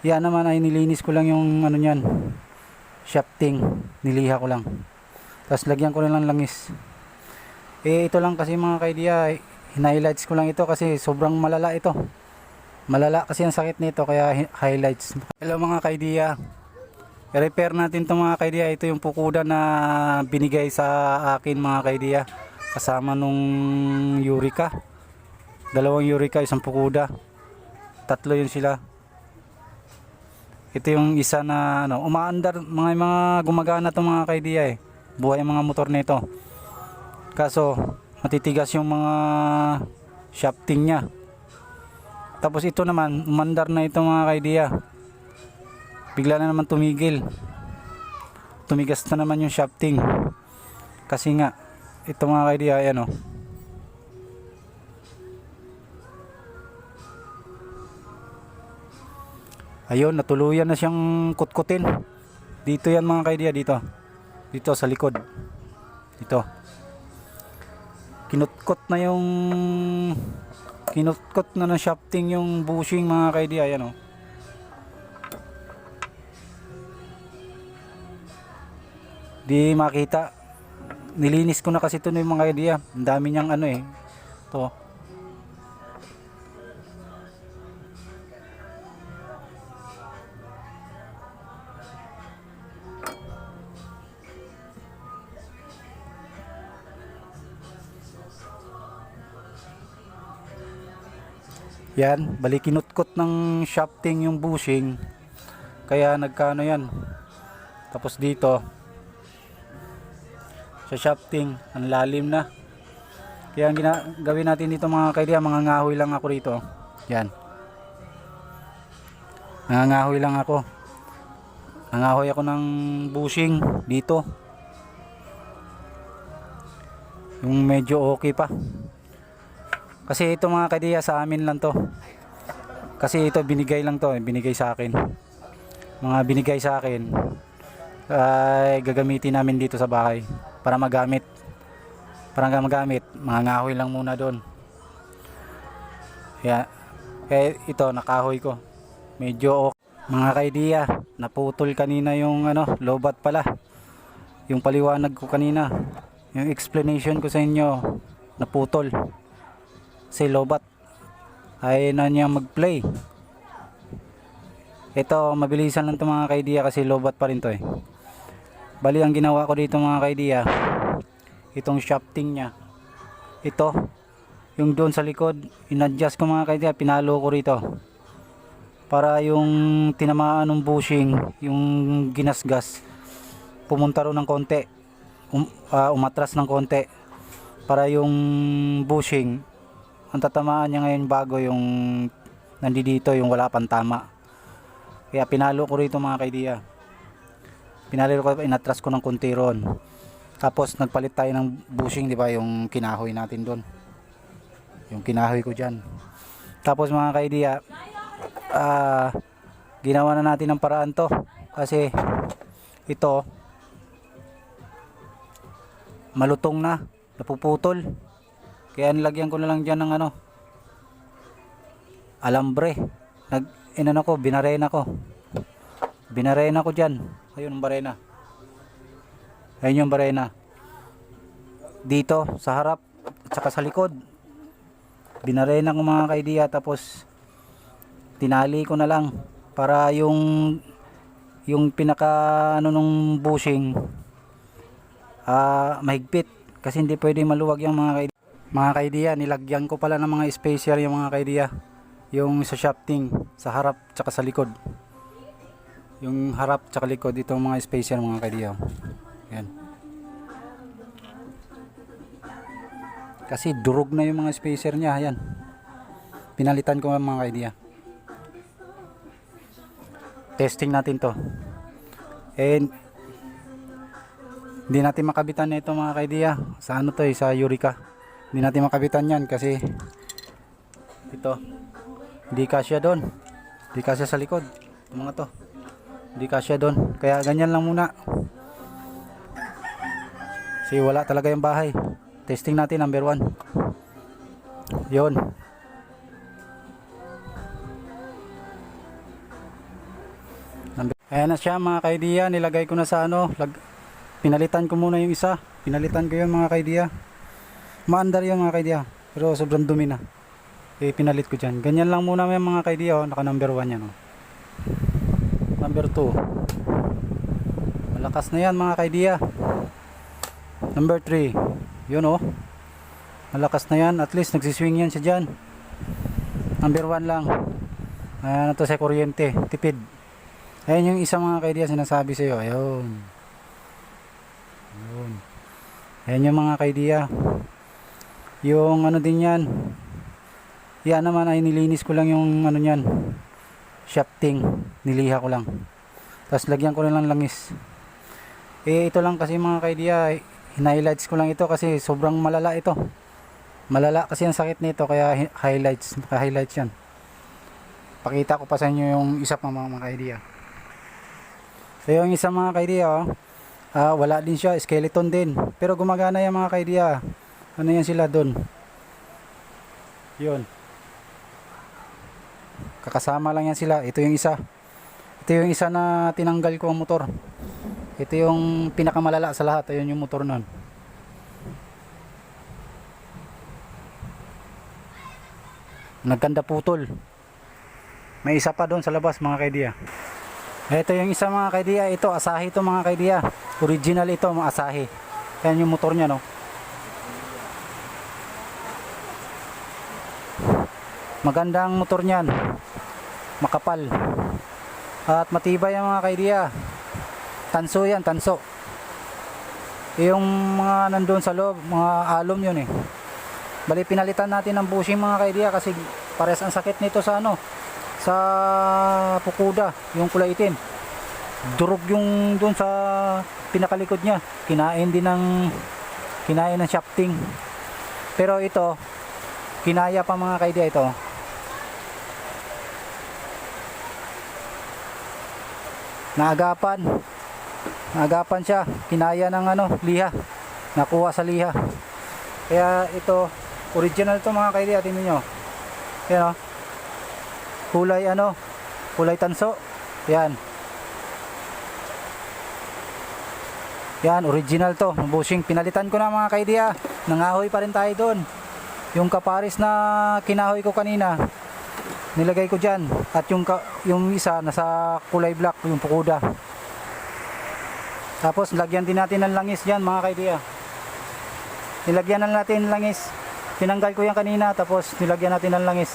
Yan naman ay nilinis ko lang yung ano niyan. Shafting. Niliha ko lang. Tapos lagyan ko lang langis. Eh ito lang kasi mga kaidiya, highlights ko lang ito kasi sobrang malala ito. Malala kasi ang sakit nito kaya hi- highlights. Hello mga kaidiya. I-repair natin itong mga kaidiya. Ito yung pukuda na binigay sa akin mga kaidiya. Kasama nung Eureka. Dalawang Eureka, isang pukuda. Tatlo yun sila. Ito yung isa na ano, umaandar mga mga gumagana to mga kaidiya eh. Buhay ang mga motor nito. Kaso matitigas yung mga shafting niya. Tapos ito naman, umandar na ito mga kaidiya. Bigla na naman tumigil. Tumigas na naman yung shafting. Kasi nga, ito mga kaidiya, ayan o. Ayun, natuluyan na siyang kutkutin. Dito yan mga kaidiya, dito. Dito sa likod. Dito. Kinutkot na yung kinutkot na ng shafting yung bushing mga kaidiya, ayan o. Di makita. Nilinis ko na kasi ito yung mga kaidiya. Ang dami niyang ano eh. To. Yan, bali kinutkot ng shafting yung bushing. Kaya nagkano yan. Tapos dito, sa shafting, ang lalim na. Kaya ang gawin natin dito mga kaidiya, mga ngahoy lang ako rito. Yan. Nangangahoy lang ako. Nangahoy ako ng bushing dito. Yung medyo okay pa. Kasi ito mga kaidiya sa amin lang to. Kasi ito binigay lang to, eh, binigay sa akin. Mga binigay sa akin ay gagamitin namin dito sa bahay para magamit. Para magamit, mga ngahoy lang muna doon. Kaya, kaya ito nakahoy ko. Medyo okay. Mga kaidiya, naputol kanina yung ano, lobat pala. Yung paliwanag ko kanina. Yung explanation ko sa inyo, naputol si Lobat. Ay na niya mag-play. Ito mabilisan lang to mga kaidiya kasi Lobat pa rin to eh. Bali ang ginawa ko dito mga kaidiya itong shafting niya. Ito yung doon sa likod inadjust ko mga kaidiya pinalo ko rito. Para yung tinamaan ng bushing yung ginasgas pumunta ro ng konti um, ah, umatras ng konti. Para yung bushing ang tatamaan niya ngayon bago yung nandito yung wala pang tama. Kaya pinalo ko rito mga kaidiya pinalo ko inatras ko ng konti ron. Tapos nagpalit tayo ng bushing di ba yung kinahoy natin doon yung kinahoy ko dyan. Tapos mga kaidiya ah ginawa na natin ng paraan to. Kasi ito malutong na napuputol kaya nilagyan ko na lang dyan ng ano alambre. Nag inano ko binarena ko. Binarena ko dyan. Ayun ang barena. Ayun yung barena. Dito sa harap at saka sa likod. Binarena ko mga kaidiya tapos tinali ko na lang para yung yung pinaka ano nung bushing ah mahigpit. Kasi hindi pwede maluwag yung mga mga kaidiya, nilagyan ko pala ng mga spacer yung mga kaidiya. Yung sa shafting, sa harap tsaka sa likod. Yung harap tsaka likod, itong mga spacer mga kaidiya. Yan. Kasi durog na yung mga spacer niya, yan. Pinalitan ko mga kaidiya. Testing natin to. And hindi natin makabitan na ito mga kaidiya. Sa ano to eh, sa Eureka hindi natin makabitan yan kasi ito hindi kasya doon. Hindi kasya sa likod. Yung mga to. Hindi kasya doon. Kaya ganyan lang muna. Kasi wala talaga yung bahay. Testing natin number 1 yon Ayan na siya mga kaidiya, nilagay ko na sa ano, lag, pinalitan ko muna yung isa, pinalitan ko yun mga kaidiya. Maandar yun mga kaidiya, pero sobrang dumi na. Eh, pinalit ko dyan. Ganyan lang muna yung mga kaidiya, oh. naka number 1 yan. Oh. Number 2. Malakas na yan mga kaidiya. Number 3. Yun oh. Malakas na yan, at least nagsiswing yan siya dyan. Number 1 lang. Ayan na to sa kuryente, tipid. Ayan yung isang mga kaidiya sinasabi sa iyo. Ayun. Ayun. Ayan yung mga kaidiya. Yung ano din yan. Yan naman ay nilinis ko lang yung ano yan. Shafting. Niliha ko lang. Tapos lagyan ko lang langis. Eh ito lang kasi mga kaidiya. Highlights ko lang ito kasi sobrang malala ito. Malala kasi ang sakit nito kaya hi- highlights. Highlights yan. Pakita ko pa sa inyo yung isa pa mga, mga kaidiya. So yung isa mga kaidiya, oh, ah, wala din siya, skeleton din. Pero gumagana yung mga kaidiya. Ano yan sila doon? Yun. Kakasama lang yan sila. Ito yung isa. Ito yung isa na tinanggal ko ang motor. Ito yung pinakamalala sa lahat. Ayun yung motor nun. Nagkanda putol. May isa pa doon sa labas mga kaidiya. Ito yung isa mga kaidiya, ito Asahi ito mga kaidiya. Original ito mga Asahi. Yan yung motor niya no. Magandang motor niyan. Makapal. At matibay ang mga kaidiya. Tanso yan, tanso. Yung mga nandun sa loob, mga alum yun eh. Bali pinalitan natin ng bushing mga kaidiya kasi pares ang sakit nito sa ano sa pukuda, yung kulay itim. Durog yung doon sa pinakalikod niya. Kinain din ng kinain ng shafting. Pero ito, kinaya pa mga kaidiya ito. Naagapan. Naagapan siya. Kinaya ng ano, liha. Nakuha sa liha. Kaya ito, original to mga kaidiya, tingnan nyo. Yan o kulay ano kulay tanso yan yan original to bushing pinalitan ko na mga kaidiya nangahoy pa rin tayo doon yung kaparis na kinahoy ko kanina nilagay ko dyan at yung, yung isa nasa kulay black yung pukuda tapos lagyan din natin ng langis dyan mga kaidiya nilagyan na natin ng langis tinanggal ko yan kanina tapos nilagyan natin ng langis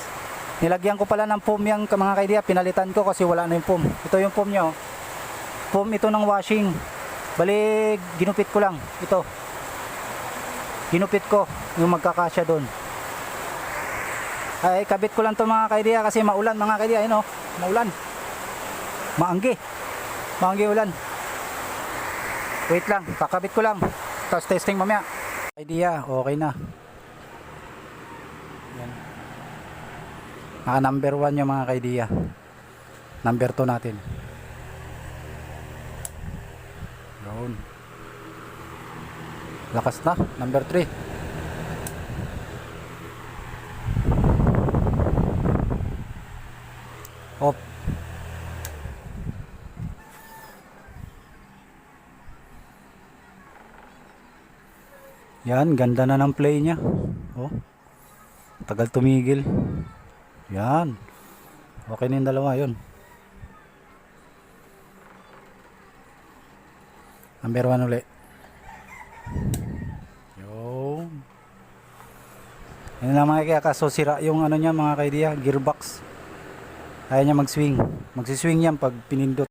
Nilagyan ko pala ng foam yung mga kaidiya, pinalitan ko kasi wala na yung foam. Ito yung foam nyo. Foam ito ng washing. Bali, ginupit ko lang. Ito. Ginupit ko yung magkakasya doon. Ay, kabit ko lang to mga kaidiya kasi maulan mga kaidiya. Ayun oh, maulan. Maanggi. Maanggi ulan. Wait lang, kakabit ko lang. Tapos testing mamaya. Idea, okay na. Yan. Naka number 1 yung mga kaidiya. Number 2 natin. Yun. Lakas na. Number 3. Off. Yan, ganda na ng play niya. Oh. Tagal tumigil. Yan. Okay na yung dalawa yun. Number 1 uli. Yung. Yan na mga kaya kaso sira yung ano niya mga kaidiya, gearbox. Ayaw niya mag-swing. Magsiswing yan pag pinindot.